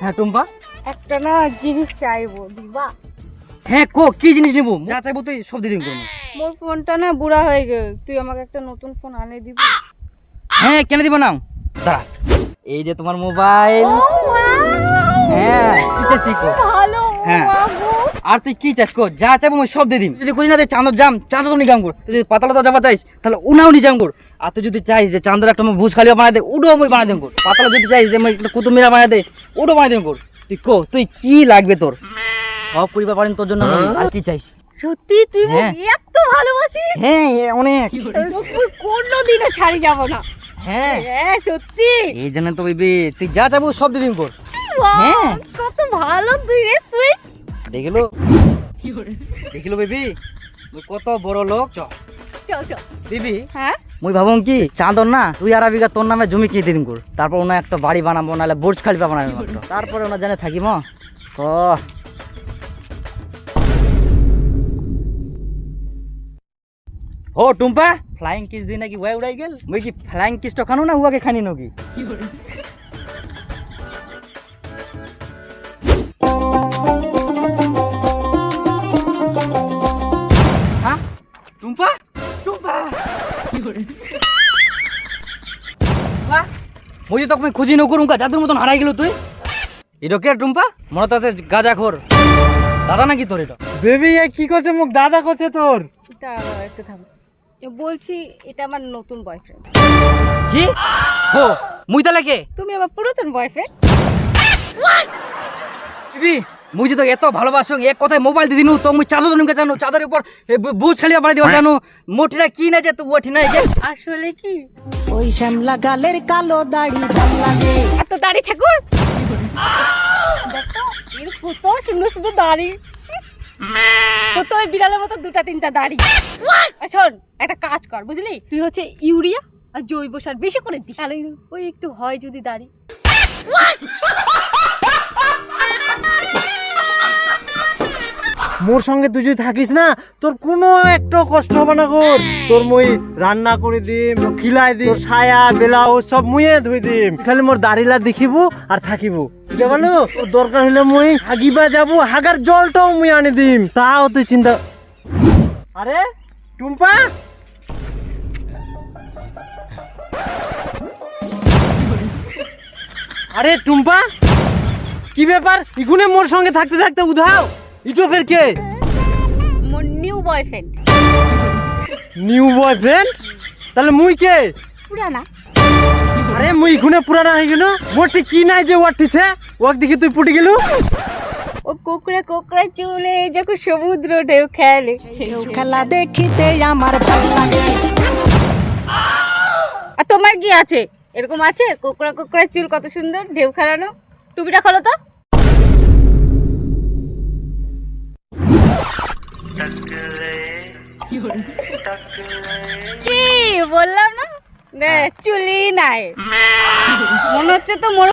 হ্যাঁ টুম্পা? একটা না জিনিস চাইব দিবা? হ্যাঁ কো কি জিনিস নেব? যা চাইব তুই সব দিয়ে করব। মোর ফোনটা না বুড়া হয়ে গেল। তুই আমাকে একটা নতুন ফোন আনে দিবি? হ্যাঁ কেন দিব না দাঁড়া। এই যে তোমার মোবাইল। হ্যাঁ কি চাস তুই ভালো হ্যাঁ। আর তুই কি চাস কো? যা চাইব আমি সব দিয়ে দিম। যদি খুঁজি না দে চাঁদর জাম চাঁদর তো নিজাম কর। তুই যদি পাতালা তো যাবা চাইস তাহলে উনাও নিজাম কর। আর তুই যদি চাইস যে চাঁদের একটা ভুজ খালি বানাই দে উডো আমি বানাই দেম কর পাতালা যদি চাইস যে আমি একটা কুতুব মিরা বানাই দে উডো বানাই দেম কর তুই কো তুই কি লাগবে তোর? সব পরিবার পারেন তোর জন্য আর কি চাইস? সত্যি তুই হ্যাঁ। এত ভালোবাসিস? হ্যাঁ এ অনেক। কোনোদিনও ছাড়ি যাব না। হ্যাঁ। হ্যাঁ সত্যি। এই জন্য তো বেবি তুই যা চাইব সব দিম কর হ্যাঁ। কত ভালো তুই রে তুই দেখিলো? দেখিলো বেবি কত বড় লোক। চ চল চল। দিবি? হ্যাঁ? মুই ভাবুন কি, চাঁদর না, দুই আড়া বিঘা তোর নামে জমি কিনে দিন গুড়। তারপর ওনা একটা বাড়ি বানাবো, নাহলে বুর্জ খালিফা বানাবো তারপরে ওনা জানে থাকি ও ও টুম্পা। ফ্লাইং কিস দি নাকি ওয়াই উড়াই গেল? মুই কি ফ্লাইং কিসটা খানো না উয়াকে খানি নাকি? বাহ, মুই যে তোকে খুঁজি নকরুম কা জাদুর মতন হারাই গেল তুই এটা কে টুম্পা মনে তো গাজা খোর দাদা নাকি তোর এটা বেবি এ কি করছে মুখ দাদা করছে তোর এটা একটু থাম বলছি এটা আমার নতুন বয়ফ্রেন্ড কি হো মুই তাহলে কে তুমি আমার পুরাতন বয়ফ্রেন্ড দিবি মুই যে তো এত ভালোবাসো এক কথায় মোবাইল দিয়ে দিনু তো মুই চাদর জনকে জানো চাদরের উপর বুঝ খালি বাড়ি দিবা জানো। মোটিরা কি না যে তুই ওঠি না যে আসলে কি? ওই শ্যামলা গালের কালো দাড়ি ভালো লাগে। এত দাড়ি ঠাকুর! দেখো এর কত সুন্দর সুন্দর দাড়ি। তো ওই বিড়ালের মতো দুটা তিনটা দাড়ি। শোন একটা কাজ কর বুঝলি? তুই হচ্ছে ইউরিয়া আর জৈব সার বেশি করে দিস। তাহলে ওই একটু হয় যদি দাড়ি। মোর সঙ্গে তুই যদি থাকিস না, তোর কোনো একটা কষ্ট হবে না গোর তোর মই রান্না করে দিম খিলাই দিম, তোর ছায়া ব্লাউজ সব মুয়ে ধুই দিম। খালি মোর দাড়িলা দেখিব আর থাকিব। বুঝতে পারল দরকার হলে মুই হাগিবা যাব, হাগার জলটাও মুই আনি দিম। তাও তুই চিন্তা আরে, টুম্পা! আরে, টুম্পা! কি ব্যাপার? ইগুনে মোর সঙ্গে থাকতে থাকতে উধাও। ইটো ফের কে? মোর নিউ বয়ফ্রেন্ড নিউ বয়ফ্রেন্ড তাহলে মুই কে? পুরানা আরে মুই ইগুনে পুরানা হয়ে গেল। মোরটি কি নাই যে ওয়াটিছে ওয়াক দেখি তুই পুটি গেলু। ও কোকড়া কোকড়া চলে যখন সমুদ্র ঢেউ খেলে। খেলা দেখিতে আমার ভালো লাগে। আর তোমার কি আছে? এরকম আছে? কোকড়া কোকড়া চুল কত সুন্দর ঢেউ খেলানো। টুপিটা খোলো তো? কি? বললাম না? চুলি নাই। মনে হচ্ছে তো মোর